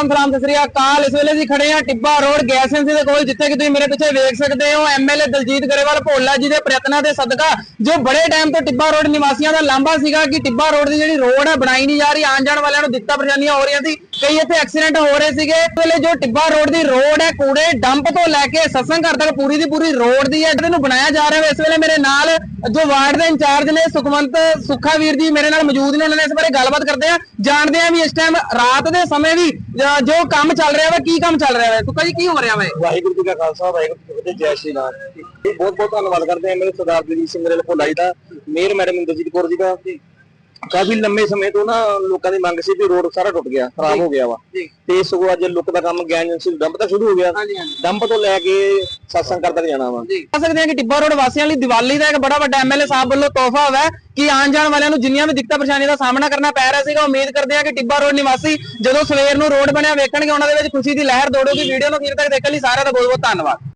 ਰਾਮ ਸਲਾਮ, ਸਤਿ ਸ੍ਰੀ ਅਕਾਲ। ਇਸ ਵੇਲੇ ਅਸੀਂ ਖੜੇ ਆ ਟਿੱਬਾ ਰੋਡ, ਗੈਸ ਏਜੰਸੀ ਦੇ ਕੋਲ, ਜਿੱਥੇ ਕਿ ਤੁਸੀਂ ਮੇਰੇ ਪਿੱਛੇ ਵੇਖ ਸਕਦੇ ਹੋ ਐਮਐਲਏ ਦਲਜੀਤ ਗਰੇਵਾਲ ਭੋਲਾ ਜੀ ਦੇ ਪ੍ਰਯਤਨਾਂ ਦੇ ਸਦਕਾ, ਜੋ ਬੜੇ ਟਾਈਮ ਤੋਂ ਟਿੱਬਾ ਰੋਡ ਨਿਵਾਸੀਆਂ ਦਾ ਲਾਂਭਾ ਸੀਗਾ ਕਿ ਟਿੱਬਾ ਰੋਡ ਦੀ ਜਿਹੜੀ ਰੋਡ ਹੈ ਬਣਾਈ ਨਹੀਂ ਜਾ ਰਹੀ, ਆਉਣ ਜਾਣ ਵਾਲਿਆਂ ਨੂੰ ਦਿੱਕਤਾਂ, ਪਰੇਸ਼ਾਨੀਆਂ ਹੋ ਰਹੀਆਂ ਸੀ। ਕਈ ਇੱਥੇ ਐਕਸੀਡੈਂਟ ਹੋ ਰਹੇ ਸੀਗੇ। ਵੇਲੇ ਜੋ ਟਿੱਬਾ ਰੋਡ ਦੀ ਰੋਡ ਹੈ ਕੂੜੇ ਡੰਪ ਤੋਂ ਲੈ ਕੇ ਸਤਸੰਗ ਘਰ ਤੱਕ ਪੂਰੀ ਦੀ ਪੂਰੀ ਰੋਡ ਦੀ ਹੈ ਇਹਨੂੰ ਬਣਾਇਆ ਜਾ ਰਿਹਾ ਹੈ ਇਸ ਵੇਲੇ ਮੇਰੇ ਨਾਲ ਜੋ ਵਾਰਡ ਦੇ ਇੰਚਾਰਜ ਨੇ, ਸੁਖਵੰਤ ਸੁੱਖਾਵੀਰ ਜੀ ਮੇਰੇ ਨਾਲ ਮੌਜੂਦ ਨੇ, ਉਹਨਾਂ ਨੇ ਇਸ ਬਾਰੇ ਗੱਲਬਾਤ ਕਰਦੇ ਆ ਜਾਣਦੇ ਆ ਵੀ ਇਸ ਟਾਈਮ ਰਾਤ ਦੇ ਸਮੇਂ ਵੀ ਜੋ ਕੰਮ ਚੱਲ ਰਿਹਾ ਵਾ, ਕੀ ਕੰਮ ਚੱਲ ਰਿਹਾ ਵਾ? ਸੁੱਖਾ ਜੀ, ਕੀ ਹੋ ਰਿਹਾ ਵਾ ਵਾਹਿਗੁਰੂ ਜੀ ਕਾ ਖਾਲਸਾ, ਵਾਹਿਗੁਰੂ ਜੀ ਕੀ ਫਤਿਹ, ਜੈ ਸ਼੍ਰੀ ਰਾਮ। ਬਹੁਤ ਬਹੁਤ ਧੰਨਵਾਦ ਕਰਦੇ ਹਾਂ ਮੇਰੇ ਸਰਦਾਰ ਦਲੀਪ ਸਿੰਘ ਮੇਰੇ ਭੋਲਾ ਦਾ, ਮੇਅਰ ਮੈਡਮ ਇੰਦਰਜੀਤ ਕੌਰ ਜੀ ਦਾ। ਕਾਫੀ ਲੰਮੇ ਸਮੇਂ ਤੋਂ ਨਾ ਲੋਕਾਂ ਦੀ ਮੰਗ ਸੀ ਕਿ ਰੋਡ ਸਾਰਾ ਟੁੱਟ ਗਿਆ ਖਰਾਬ ਹੋ ਗਿਆ ਵਾ। ਤੇ ਸਗੋਂ ਅੱਜ ਲੁੱਕ ਦਾ ਕੰਮ ਗਿਆਨ ਏਜੰਸੀ ਡੰਪ ਤਾਂ ਸ਼ੁਰੂ ਹੋ ਗਿਆ। ਡੰਪ ਤੋਂ ਲੈ ਕੇ satsang ਘਰ ਤੱਕ ਜਾਣਾ ਵਾ। ਕਹਿ ਸਕਦੇ ਹਾਂ ਕਿ ਟਿੱਬਾ ਰੋਡ ਵਾਸੀਆਂ ਲਈ ਦੀਵਾਲੀ ਦਾ ਇੱਕ ਬੜਾ ਵੱਡਾ ਐਮਐਲਏ ਸਾਹਿਬ ਵੱਲੋਂ ਤੋਹਫਾ ਹੋਇਆ ਕਿ ਆਉਣ ਜਾਣ ਵਾਲਿਆਂ ਨੂੰ ਜਿੰਨੀਆਂ ਵੀ ਦਿੱਕਤਾਂ ਪਰੇਸ਼ਾਨੀਆਂ ਦਾ ਸਾਹਮਣਾ ਕਰਨਾ ਪੈ ਰਿਹਾ ਸੀਗਾ ਉਮੀਦ ਕਰਦੇ ਹਾਂ ਕਿ ਟਿੱਬਾ ਰੋਡ ਨਿਵਾਸੀ ਜਦੋਂ ਸਵੇਰ ਨੂੰ ਰੋਡ ਬਣਿਆ ਵੇਖਣਗੇ ਉਹਨਾਂ ਦੇ ਵਿੱਚ ਖੁਸ਼ੀ ਦੀ ਲਹਿਰ ਦੌੜੂਗੀ। ਵੀਡੀਓ ਨੂੰ ਅਖੀਰ ਤੱਕ ਦੇਖਣ ਲਈ ਸਾਰਿਆਂ ਦਾ ਬਹੁਤ ਬਹੁਤ ਧੰਨਵਾਦ।